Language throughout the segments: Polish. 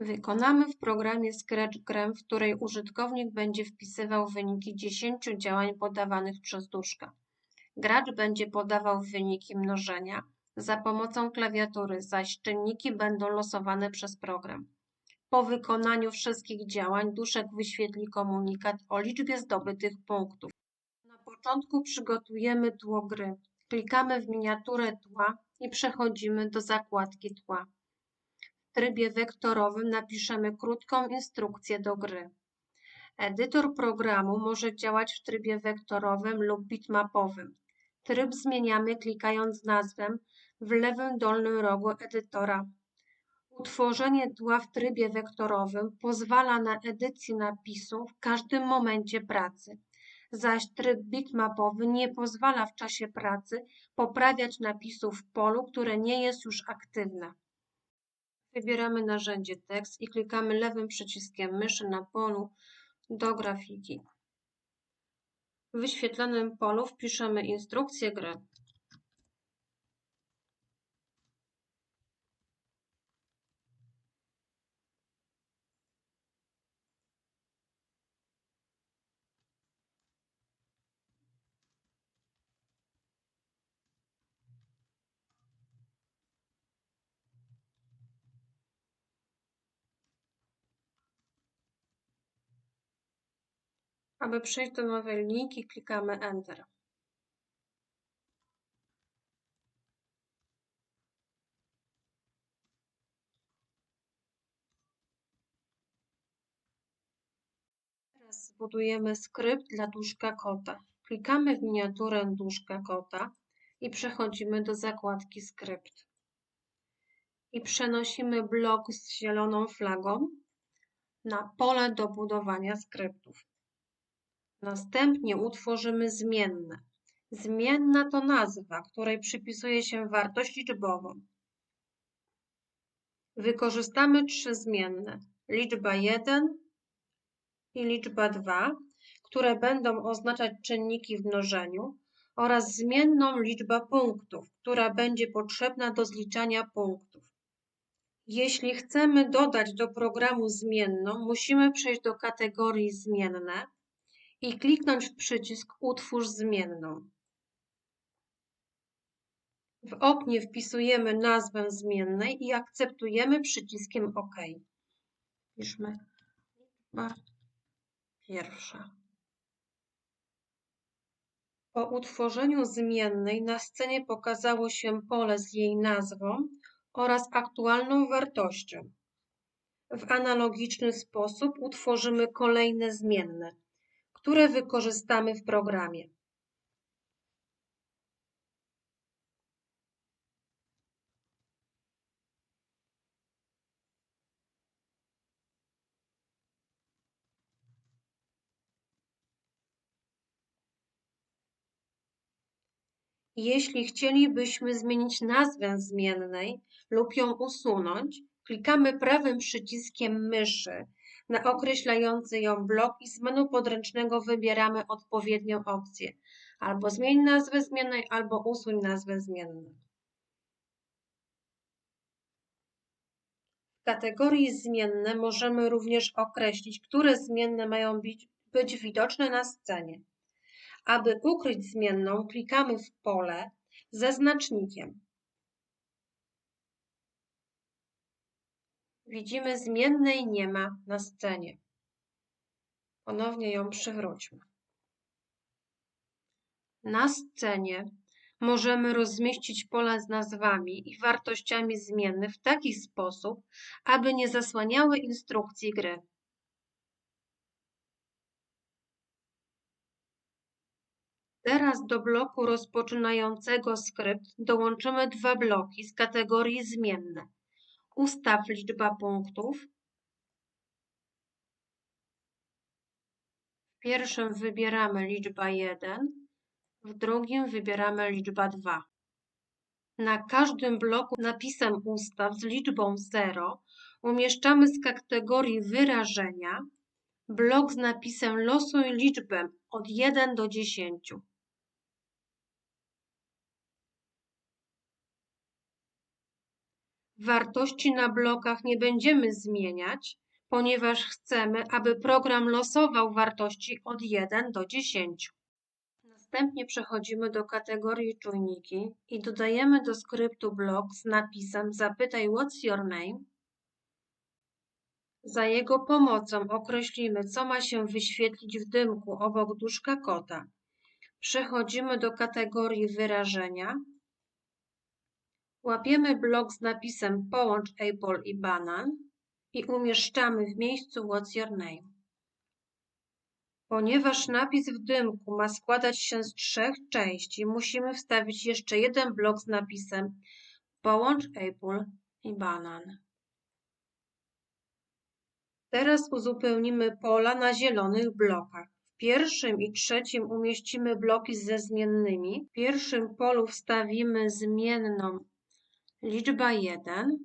Wykonamy w programie Scratch grę, w której użytkownik będzie wpisywał wyniki 10 działań podawanych przez duszka. Gracz będzie podawał wyniki mnożenia za pomocą klawiatury, zaś czynniki będą losowane przez program. Po wykonaniu wszystkich działań duszek wyświetli komunikat o liczbie zdobytych punktów. Początku przygotujemy tło gry. Klikamy w miniaturę tła i przechodzimy do zakładki tła. W trybie wektorowym napiszemy krótką instrukcję do gry. Edytor programu może działać w trybie wektorowym lub bitmapowym. Tryb zmieniamy klikając nazwę w lewym dolnym rogu edytora. Utworzenie tła w trybie wektorowym pozwala na edycję napisu w każdym momencie pracy, zaś tryb bitmapowy nie pozwala w czasie pracy poprawiać napisu w polu, które nie jest już aktywne. Wybieramy narzędzie tekst i klikamy lewym przyciskiem myszy na polu do grafiki. W wyświetlonym polu wpiszemy instrukcję gry. Aby przejść do nowej linijki, klikamy Enter. Teraz zbudujemy skrypt dla duszka kota. Klikamy w miniaturę duszka kota i przechodzimy do zakładki Skrypt. I przenosimy blok z zieloną flagą na pole do budowania skryptów. Następnie utworzymy zmienne. Zmienna to nazwa, której przypisuje się wartość liczbową. Wykorzystamy trzy zmienne. Liczba 1 i liczba 2, które będą oznaczać czynniki w mnożeniu oraz zmienną liczba punktów, która będzie potrzebna do zliczania punktów. Jeśli chcemy dodać do programu zmienną, musimy przejść do kategorii zmienne i kliknąć w przycisk Utwórz zmienną. W oknie wpisujemy nazwę zmiennej i akceptujemy przyciskiem OK. Piszmy liczba pierwsza. Po utworzeniu zmiennej na scenie pokazało się pole z jej nazwą oraz aktualną wartością. W analogiczny sposób utworzymy kolejne zmienne które wykorzystamy w programie. Jeśli chcielibyśmy zmienić nazwę zmiennej lub ją usunąć, klikamy prawym przyciskiem myszy na określający ją blok i z menu podręcznego wybieramy odpowiednią opcję. Albo zmień nazwę zmiennej, albo usuń nazwę zmienną. W kategorii zmienne możemy również określić, które zmienne mają być, być widoczne na scenie. Aby ukryć zmienną, klikamy w pole ze znacznikiem. Widzimy zmiennej nie ma na scenie. Ponownie ją przywróćmy. Na scenie możemy rozmieścić pola z nazwami i wartościami zmiennych w taki sposób, aby nie zasłaniały instrukcji gry. Teraz do bloku rozpoczynającego skrypt dołączymy dwa bloki z kategorii zmienne – Ustaw liczba punktów. W pierwszym wybieramy liczba 1, w drugim wybieramy liczba 2. Na każdym bloku napisem ustaw z liczbą 0 umieszczamy z kategorii wyrażenia blok z napisem losuj liczbę od 1 do 10. Wartości na blokach nie będziemy zmieniać, ponieważ chcemy, aby program losował wartości od 1 do 10. Następnie przechodzimy do kategorii czujniki i dodajemy do skryptu blok z napisem zapytaj what's your name. Za jego pomocą określimy, co ma się wyświetlić w dymku obok duszka kota. Przechodzimy do kategorii wyrażenia. Łapiemy blok z napisem połącz apple i banan i umieszczamy w miejscu what's your name. Ponieważ napis w dymku ma składać się z trzech części, musimy wstawić jeszcze jeden blok z napisem połącz apple i banan. Teraz uzupełnimy pola na zielonych blokach. W pierwszym i trzecim umieścimy bloki ze zmiennymi. W pierwszym polu wstawimy zmienną liczba 1,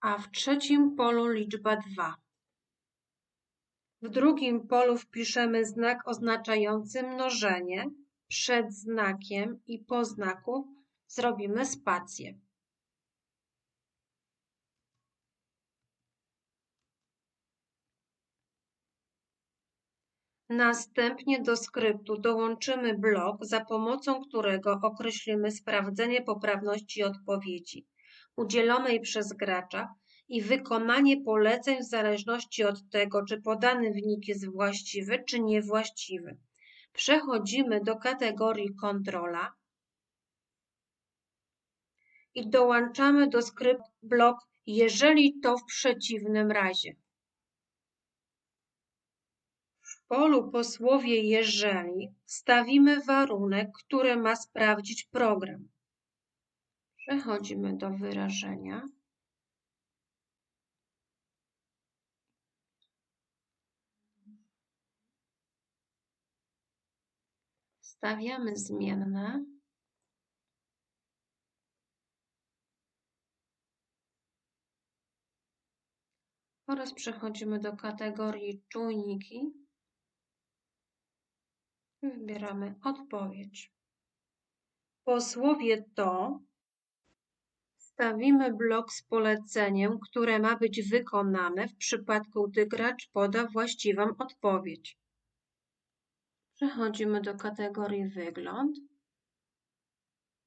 a w trzecim polu liczba 2. W drugim polu wpiszemy znak oznaczający mnożenie. Przed znakiem i po znaku zrobimy spację. Następnie do skryptu dołączymy blok, za pomocą którego określimy sprawdzenie poprawności odpowiedzi udzielonej przez gracza i wykonanie poleceń w zależności od tego, czy podany wynik jest właściwy, czy niewłaściwy. Przechodzimy do kategorii kontrola i dołączamy do skrypt blok jeżeli to w przeciwnym razie. Polu po słowie jeżeli stawimy warunek, który ma sprawdzić program. Przechodzimy do wyrażenia. Stawiamy zmienne. Oraz przechodzimy do kategorii czujniki. Wybieramy odpowiedź. Po słowie to Stawimy blok z poleceniem, które ma być wykonane w przypadku, gdy gracz poda właściwą odpowiedź. Przechodzimy do kategorii Wygląd.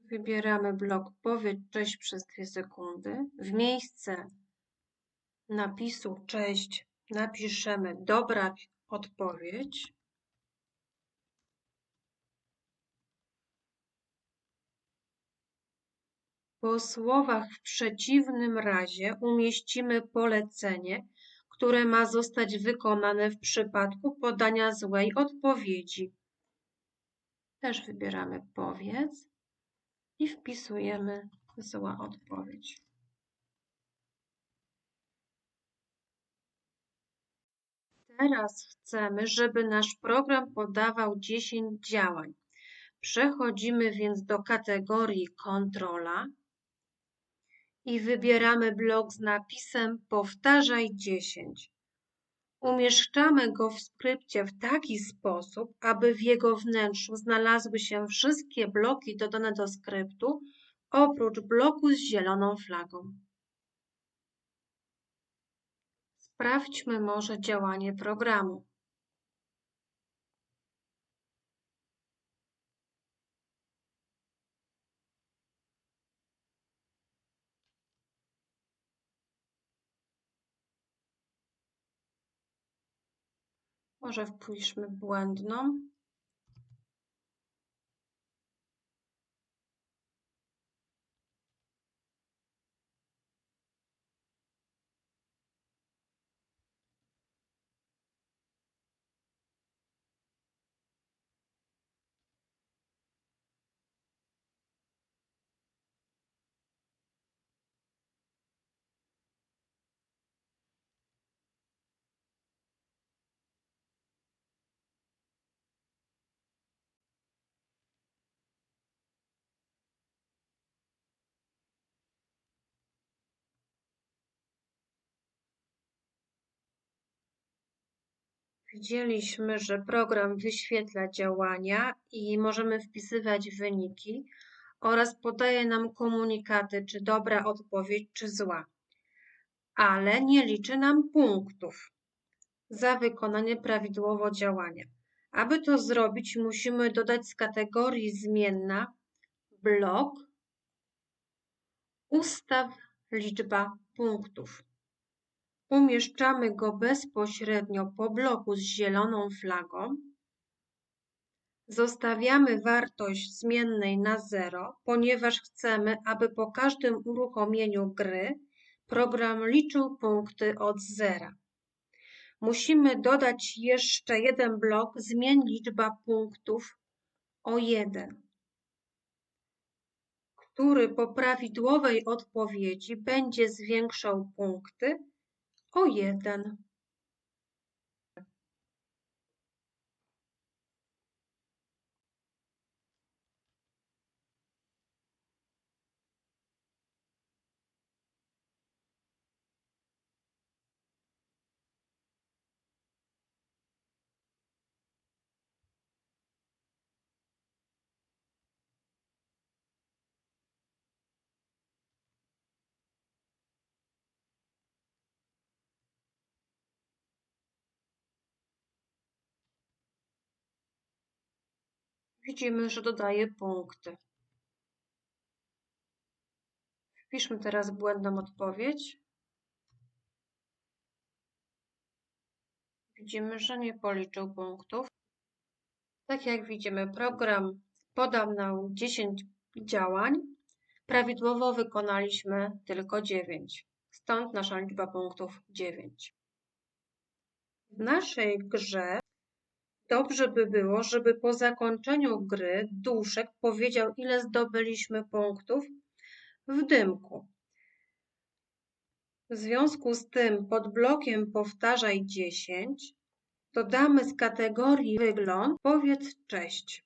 Wybieramy blok Powiedz cześć przez 2 sekundy. W miejsce napisu cześć napiszemy dobra odpowiedź. Po słowach w przeciwnym razie umieścimy polecenie, które ma zostać wykonane w przypadku podania złej odpowiedzi. Też wybieramy powiedz i wpisujemy zła odpowiedź. Teraz chcemy, żeby nasz program podawał 10 działań. Przechodzimy więc do kategorii kontrola i wybieramy blok z napisem Powtarzaj 10. Umieszczamy go w skrypcie w taki sposób, aby w jego wnętrzu znalazły się wszystkie bloki dodane do skryptu, oprócz bloku z zieloną flagą. Sprawdźmy może działanie programu. Może wpiszmy błędną. Widzieliśmy, że program wyświetla działania i możemy wpisywać wyniki, oraz podaje nam komunikaty, czy dobra odpowiedź, czy zła, ale nie liczy nam punktów za wykonanie prawidłowo działania. Aby to zrobić, musimy dodać z kategorii zmienna blok ustaw liczba punktów. Umieszczamy go bezpośrednio po bloku z zieloną flagą. Zostawiamy wartość zmiennej na 0, ponieważ chcemy, aby po każdym uruchomieniu gry program liczył punkty od zera. Musimy dodać jeszcze jeden blok zmień liczba punktów o 1, który po prawidłowej odpowiedzi będzie zwiększał punkty o 1. Widzimy, że dodaje punkty. Wpiszmy teraz błędną odpowiedź. Widzimy, że nie policzył punktów. Tak jak widzimy, program podał nam 10 działań. Prawidłowo wykonaliśmy tylko 9. Stąd nasza liczba punktów 9. W naszej grze Dobrze by było, żeby po zakończeniu gry duszek powiedział, ile zdobyliśmy punktów w dymku. W związku z tym pod blokiem powtarzaj 10 dodamy z kategorii wygląd powiedz cześć.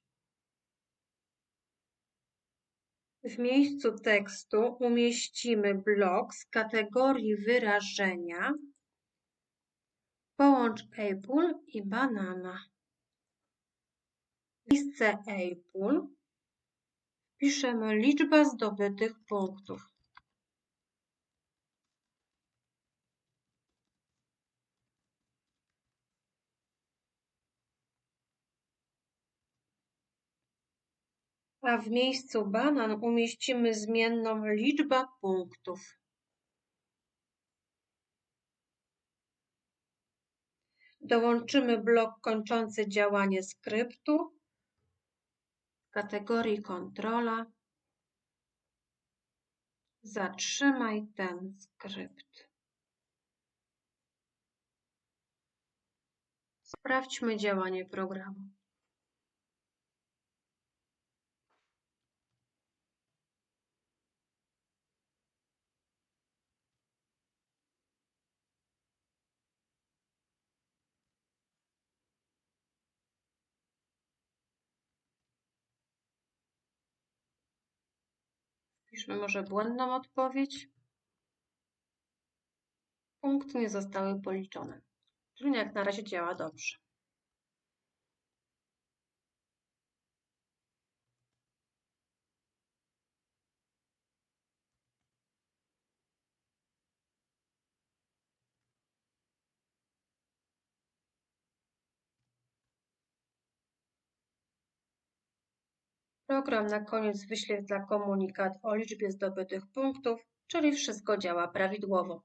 W miejscu tekstu umieścimy blok z kategorii wyrażenia połącz apple i banana miejsce Apple wpiszemy liczbę zdobytych punktów. A w miejscu banan umieścimy zmienną liczba punktów. Dołączymy blok kończący działanie skryptu kategorii kontrola zatrzymaj ten skrypt. Sprawdźmy działanie programu. Może błędną odpowiedź. Punkty nie zostały policzone. Czyli jak na razie działa dobrze. Program na koniec wyświetla komunikat o liczbie zdobytych punktów, czyli wszystko działa prawidłowo.